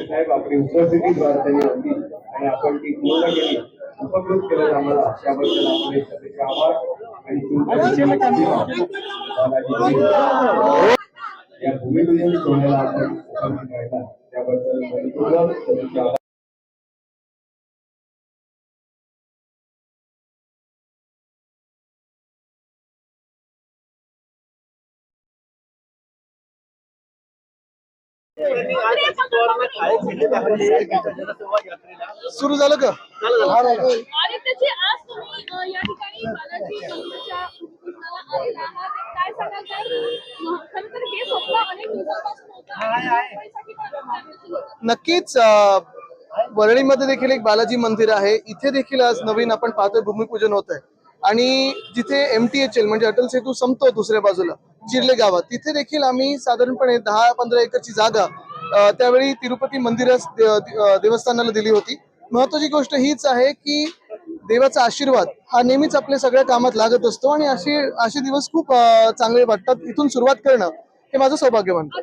साहेब आपली उपस्थिती वाढताना होती आणि आपण ती पूर्ण केली उपकृत केलं आम्हाला त्याबद्दल आपले सगळेचे आभार आणि या भूमिपूजन सोहळ्याला आपण त्याबद्दल पण फायदेशीर होतं. नक्कीच वरळीमध्ये देखील एक बालाजी मंदिर आहे. इथे देखील आज नवीन आपण पाहतोय भूमिपूजन होत आहे आणि जिथे एम टी एच एल म्हणजे अटल सेतू संपतो दुसऱ्या बाजूला चिर्ले गावात तिथे देखील आम्ही साधारणपणे दहा पंधरा एकरची जागा त्यावेळी तिरुपती मंदिरास देवस्थानाला दिली होती. महत्वाची गोष्ट हीच आहे की देवाचा आशीर्वाद हा नेहमीच आपल्या सगळ्या कामात लागत असतो आणि असे असे दिवस खूप चांगले वाटतात इथून सुरुवात करणं हे माझं सौभाग्य म्हणतो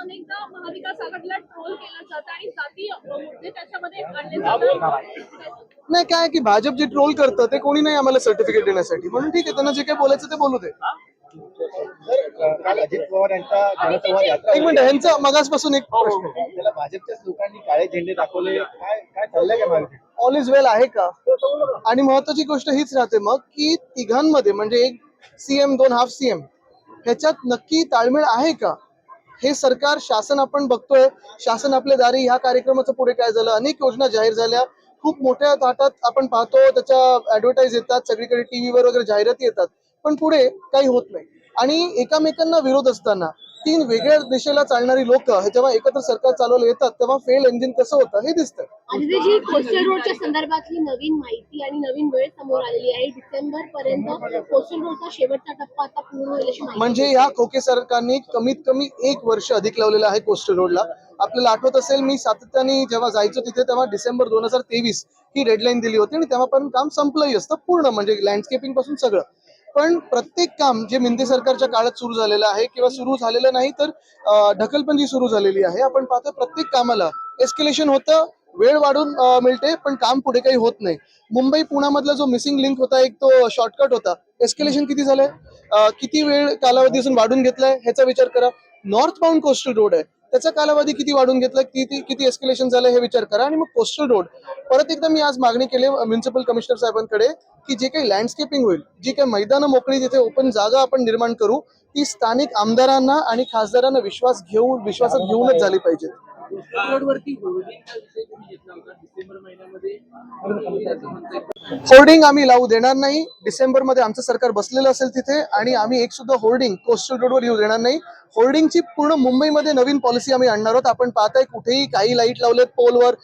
अनेकदा महाविकास आघाडीला ट्रोल केला जात आणि जाती मुद्दे त्याच्यामध्ये आणले जातात नाही काय की भाजप जे ट्रोल करतं ते कोणी नाही आम्हाला सर्टिफिकेट देण्यासाठी. म्हणून ठीक आहे त्यांना जे काही बोलायचं ते बोलू दे. काल अजित पवार यांचा जनसंवाद यात्रा एक मिनिट ह्यांचा मगासपासून एक प्रश्न. आहे. होती. त्याला भाजपच्याच लोकांनी काळे झेंडे दाखवले. काय काय चाललंय काय मागे? ऑल इज वेल आहे का? आणि महत्वाची गोष्ट हीच राहते मग की तिघांमध्ये म्हणजे एक सीएम दोन हाफ सीएम ह्याच्यात नक्की ताळमेळ आहे का? हे सरकार शासन आपण बघतोय. शासन आपल्या दारी ह्या कार्यक्रमाचं पुढे काय झालं? अनेक योजना जाहीर झाल्या. खूप मोठ्या थाटात आपण पाहतो त्याच्या ऍडव्हर्टाईज येतात सगळीकडे टीव्हीवर वगैरे जाहिराती येतात. पण पुढे काही होत नाही. आणि एकामेकांना विरोध असताना तीन वेगळ्या दिशेला चालणारी लोक जेव्हा एकत्र सरकार चालवलं येतात तेव्हा फेल इंजिन कसं होतं हे दिसतं. कोस्टल रोडच्या संदर्भातली नवीन माहिती आणि नवीन वेळ समोर आलेली आहे डिसेंबर पर्यंत कोस्टल रोडचा शेवटचा टप्पा आता पूर्ण होईल म्हणजे या खोके सरकारने कमीत कमी एक वर्ष अधिक लावलेलं आहे कोस्टल रोडला आपल्याला आठवत असेल मी सातत्याने जेव्हा जायचो तिथे तेव्हा डिसेंबर दोन हजार तेवीस ही डेडलाईन दिली होती आणि तेव्हापर्यंत काम संपलंही असतं पूर्ण म्हणजे लँडस्केपिंगपासून सगळं. पण प्रत्येक काम जे मिंदे सरकारच्या काळात सुरू झालेलं आहे किंवा सुरू झालेलं नाही तर अं, ढकलबंदी सुरू झालेली आहे. आपण पाहतो प्रत्येक कामाला एस्केलेशन होतं वेळ वाढून मिळते पण काम पुढे काही होत नाही. मुंबई पुण्यामधला जो मिसिंग लिंक होता एक तो शॉर्टकट होता. एस्केलेशन किती झालंय? किती वेळ कालावधी असून वाढून घेतलाय? ह्याचा विचार करा. नॉर्थ बाउंड कोस्टल रोड आहे. त्याचा कालावधी किती वाढून घेतला किती किती एस्केलेशन झालं हे विचार करा. आणि मग कोस्टल रोड परत एकदा मी आज मागणी केली म्युन्सिपल कमिशनर साहेबांकडे की जे काही लँडस्केपिंग होईल जी काही मैदानं मोकळी तिथे ओपन जागा आपण निर्माण करू ती स्थानिक आमदारांना आणि खासदारांना विश्वास घेऊन विश्वासात घेऊनच झाली पाहिजे होर्डिंग आम्ही लावू देणार नाही. डिसेंबरमध्ये आमचं सरकार बसलेलं असेल तिथे आणि आम्ही एक सुद्धा होर्डिंग कोस्टल रोडवर येऊ देणार नाही. होर्डिंगची पूर्ण मुंबईमध्ये नवीन पॉलिसी आम्ही आणणार आहोत. आपण पाहताय कुठेही काही लाइट लावलेत पोलवर.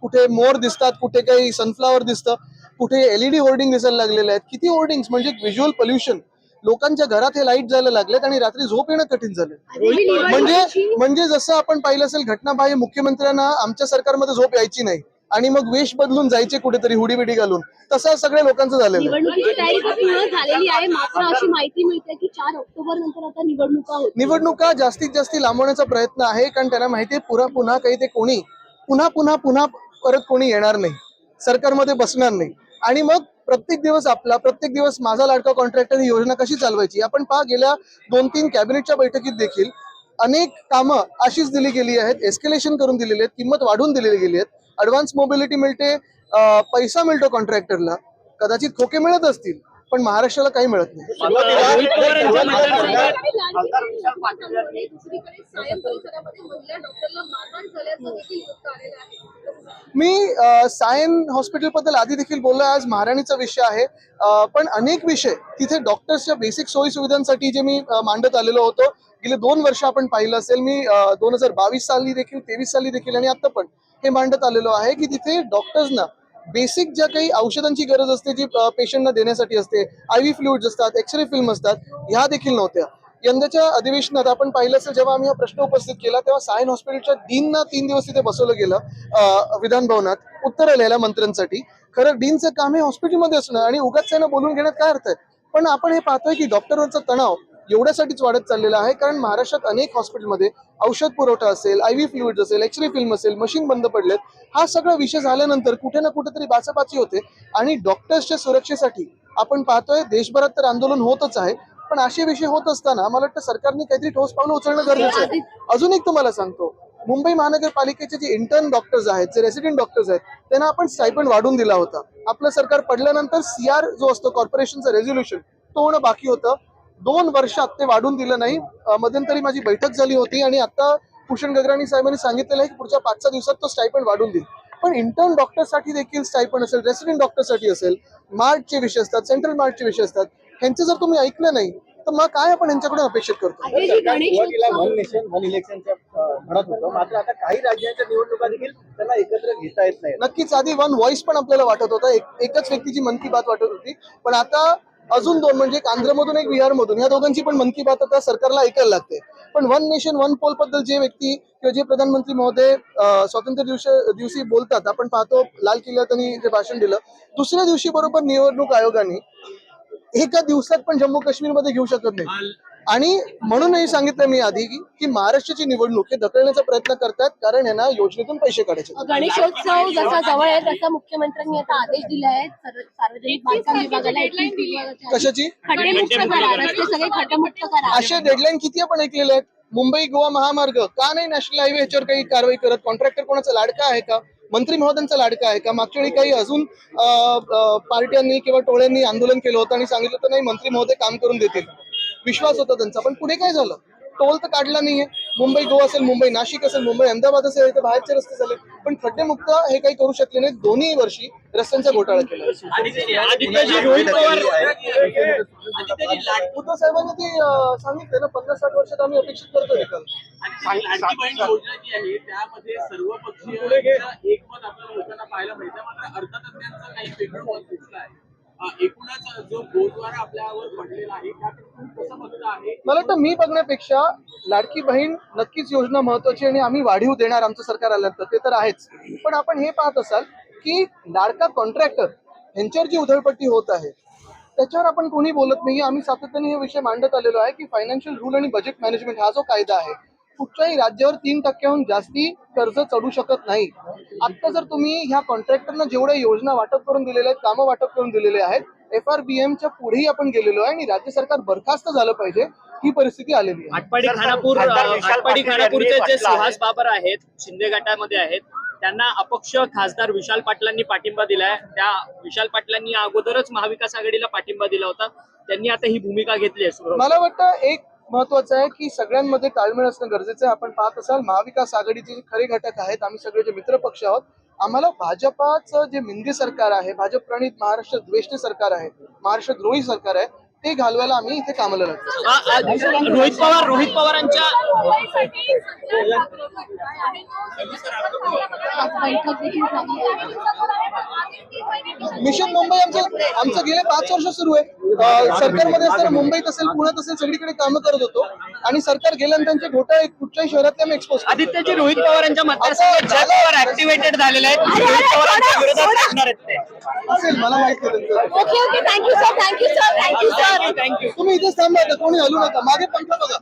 कुठे मोर दिसतात कुठे काही सनफ्लावर दिसतं. कुठे एलईडी होर्डिंग दिसायला लागलेले आहेत किती होर्डिंग म्हणजे व्हिज्युअल पोल्युशन लोकांच्या घरात हे लाइट जायला लागलेत आणि रात्री झोप येणं कठीण झालं म्हणजे निवडणुकीची म्हणजे जसं आपण पाहिलं असेल घटनाबाह्य मुख्यमंत्र्यांना आमच्या सरकारमध्ये झोप यायची नाही आणि मग वेश बदलून जायचे कुठेतरी हुडी बिडी घालून. तसं सगळ्या लोकांचं झालेलं आहे. निवडणुकीची तयारी तर पूर्ण झालेली आहे. मात्र अशी माहिती मिळते की चार ऑक्टोबर नंतर आता निवडणुका होतील निवडणुका जास्तीत जास्त लांबवण्याचा प्रयत्न आहे. कारण त्यांना माहिती आहे पुन्हा पुन्हा काही ते कोणी पुन्हा पुन्हा पुन्हा परत कोणी येणार नाही. सरकारमध्ये बसणार नाही. आणि मग प्रत्येक दिवस आपला प्रत्येक दिवस माझा लाडका कॉन्ट्रॅक्टर ही योजना कशी चालवायची? आपण पहा गेल्या दोन तीन कॅबिनेटच्या बैठकीत देखील अनेक कामं अशीच दिली गेली आहेत एस्केलेशन करून दिलेली आहेत किंमत वाढवून दिलेली गेली आहेत. ऍडव्हान्स मोबिलिटी मिळते पैसा मिळतो कॉन्ट्रॅक्टरला कदाचित खोके मिळत असतील. पण महाराष्ट्राला काही मिळत नाही. मी सायन हॉस्पिटलबद्दल आधी देखील बोललो आज महाराणीचा विषय आहे. पण अनेक विषय तिथे डॉक्टर्सच्या बेसिक सोयी सुविधांसाठी जे मी मांडत आलेलो होतो. गेले दोन वर्ष आपण पाहिलं असेल मी दोन हजार बावीस साली देखील तेवीस साली देखील आणि आता पण हे मांडत आलेलो आहे की तिथे डॉक्टर्सना बेसिक ज्या काही औषधांची गरज असते जी पेशंटना देण्यासाठी असते आय व्ही फ्लुइड्स असतात एक्सरे फिल्म असतात ह्या देखील नव्हत्या. यंदाच्या अधिवेशनात आपण पाहिलं असेल जेव्हा आम्ही हा प्रश्न उपस्थित केला तेव्हा सायन हॉस्पिटलच्या डीनना तीन दिवस तिथे बसवलं गेलं विधानभवनात विधान भवनात उत्तर लिहायला मंत्र्यांसाठी. खरं डीनचं काम हे हॉस्पिटलमध्ये असणं आणि उगाच त्यांना बोलून घेण्यात काय अर्थ आहे? पण आपण हे पाहतोय की डॉक्टरवरचा तणाव एवढ्यासाठीच वाढत चाललेला आहे कारण महाराष्ट्रात अनेक हॉस्पिटलमध्ये औषध पुरवठा असेल आय व्ही फ्लुइड असेल एक्सरे फिल्म असेल मशीन बंद पडलेत. हा सगळा विषय झाल्यानंतर कुठे ना कुठेतरी बाचाबाची होते आणि डॉक्टर्सच्या सुरक्षेसाठी आपण पाहतोय देशभरात तर आंदोलन होतच आहे पण असे विषय होत असताना मला वाटतं सरकारने काहीतरी ठोस पावलं उचलणं गरजेचं आहे. अजून एक तुम्हाला सांगतो मुंबई महानगरपालिकेचे जे इंटर्न डॉक्टर्स आहेत जे रेसिडेंट डॉक्टर्स आहेत त्यांना आपण स्टायपंड वाढून दिला होता. आपलं सरकार पडल्यानंतर सीआर जो असतो कॉर्पोरेशनचं रेझोल्युशन तो होणं बाकी होतं. दोन वर्षात ते वाढून दिलं नाही. मध्यंतरी माझी बैठक झाली होती आणि आता भूषण गगराणी साहेबांनी सांगितलेलं आहे की पुढच्या पाच सहा दिवसात तो स्टायपंड वाढून देईल. पण इंटर्न डॉक्टरसाठी देखील स्टायपंड असेल रेसिडेंट डॉक्टरसाठी असेल मार्टचे विषय असतात सेंट्रल मार्टचे विषय असतात ह्यांचे जर तुम्ही ऐकलं नाही तर मग काय आपण यांच्याकडून अपेक्षित करतो? मात्र आता काही राज्यांच्या निवडणुका देखील त्यांना एकत्र घेता येत नाही नक्कीच आधी वन व्हॉइस पण आपल्याला वाटत होता. एक एकच व्यक्तीची मन की बात वाटत होती. पण आता अजून दोन म्हणजे एक आंध्रमधून एक बिहारमधून. या दोघांची पण मन की बात आता सरकारला ऐकायला लागते. पण वन नेशन वन पोलबद्दल जे व्यक्ती किंवा जे प्रधानमंत्री महोदय स्वातंत्र्य दिवशी दिवशी बोलतात आपण पाहतो लाल किल्ल्यात त्यांनी जे भाषण दिलं दुसऱ्या दिवशी बरोबर निवडणूक आयोगाने एका दिवसात पण जम्मू काश्मीरमध्ये घेऊ शकत नाही. आणि म्हणूनही सांगितलं मी आधी की की महाराष्ट्राची निवडणूक हे ढकलण्याचा प्रयत्न करतात कारण यांना योजनेतून पैसे काढायचे गणेशोत्सव जसा जवळ आहे तसा मुख्यमंत्र्यांनी आता आदेश दिले आहेत सर्व- सार्वजनिक बांधकाम विभागाला एकवीस विभागाच्या कशाची? खड्डेमुक्त करा रस्ते सगळे खड्डेमुक्त करा. असे डेडलाईन किती आपण ऐकलेले आहेत? मुंबई गोवा महामार्ग का नाही नॅशनल हायवे ह्याच्यावर काही कारवाई करत? कॉन्ट्रॅक्टर कोणाचा लाडका आहे का? मंत्री महोदयांचा लाडका आहे का? मागच्या वेळी काही अजून पार्ट्यांनी किंवा टोळ्यांनी आंदोलन केलं होतं आणि सांगितलं होतं नाही मंत्री महोदय काम करून देतील. विश्वास होता त्यांचा पण पुढे काय झालं? टोल तर काढला नाहीये. मुंबई गोवा असेल मुंबई नाशिक असेल मुंबई अहमदाबाद असेल इथे बाहेरचे रस्ते झाले. पण खड्डेमुक्त हे काही करू शकले नाही दोन्ही वर्षी रस्त्यांचा घोटाळा केला. साहेबांनी ते सांगितलं ना पन्नास साठ वर्षात आम्ही अपेक्षित करतो निकाल त्यामध्ये आपल्याला होताना पाहायला मिळतं. मात्र अर्थतज्ञांचं काही वेगळं आहे. एकूणच जो गोद्वारा आपल्यावर पडलेला आहे कसं आहे. मला वाटतं मी बघण्यापेक्षा लाडकी बहीण नक्कीच योजना महत्वाची आणि आम्ही वाढीव देणार आमचं सरकार आल्यानंतर ते तर आहेच. पण आपण हे पाहत असाल की लाडका कॉन्ट्रॅक्टर यांच्यावर जी उधळपट्टी होत आहे त्याच्यावर आपण कोणी बोलत नाही आम्ही सातत्याने हे विषय मांडत आलेलो आहे की फायनान्शियल रूल आणि बजेट मॅनेजमेंट हा जो कायदा आहे कुठच्याही राज्यावर तीन टक्क्याहून जास्ती कर्ज चढू शकत नाही. आता जर तुम्ही ह्या कॉन्ट्रॅक्टरना जेवढ्या योजना वाटप करून दिलेल्या आहेत कामं वाटप करून दिलेले आहेत एफ आर बी एमच्या पुढेही आपण गेलेलो आहे आणि राज्य सरकार बरखास्त झालं पाहिजे ही परिस्थिती आलेली आहे. आटपाडी खानापूर आटपाडी खानापूरचे जे सुहास बाबर आहेत शिंदे गटामध्ये आहेत त्यांना अपक्ष खासदार विशाल पाटलांनी पाठिंबा दिलाय त्या विशाल पाटलांनी अगोदरच महाविकास आघाडीला पाठिंबा दिला होता. त्यांनी आता ही भूमिका घेतली आहे मला वाटतं एक महत्वाचं आहे की सगळ्यांमध्ये ताळमेळ असणं गरजेचं आहे. आपण पाहत असाल महाविकास आघाडीचे जे खरे घटक आहेत आम्ही सगळे जे मित्र पक्ष आहोत आम्हाला भाजपाचं जे मिंदी सरकार आहे भाजप प्रणित महाराष्ट्र द्वेष्ट सरकार आहे महाराष्ट्र द्रोही सरकार आहे ते घालवायला आम्ही इथे कामाला लागतो. रोहित पवार रोहित पवारांच्या मिशन मुंबई आमचं आमचं गेले पाच वर्ष सुरू आहे. सरकारमध्ये असताना मुंबईत असेल पुण्यात असेल सगळीकडे कामं करत होतो. आणि सरकार गेल्यानंतर त्यांचे घोटाळे कुठच्याही शहरात आम्ही एक्सपोज आदित्यजी रोहित पवारांच्या मतदारसंघात पवार ऍक्टिव्हेटेड झालेले आहेत. रोहित पवारांच्या विरोधात लढणार आहेत ते. असेल मला माहीत thank you sir thank you sir thank you sir thank you तुम्ही इथेच थांबा आता, कोणी हलू नका. मागे पंखा बघा.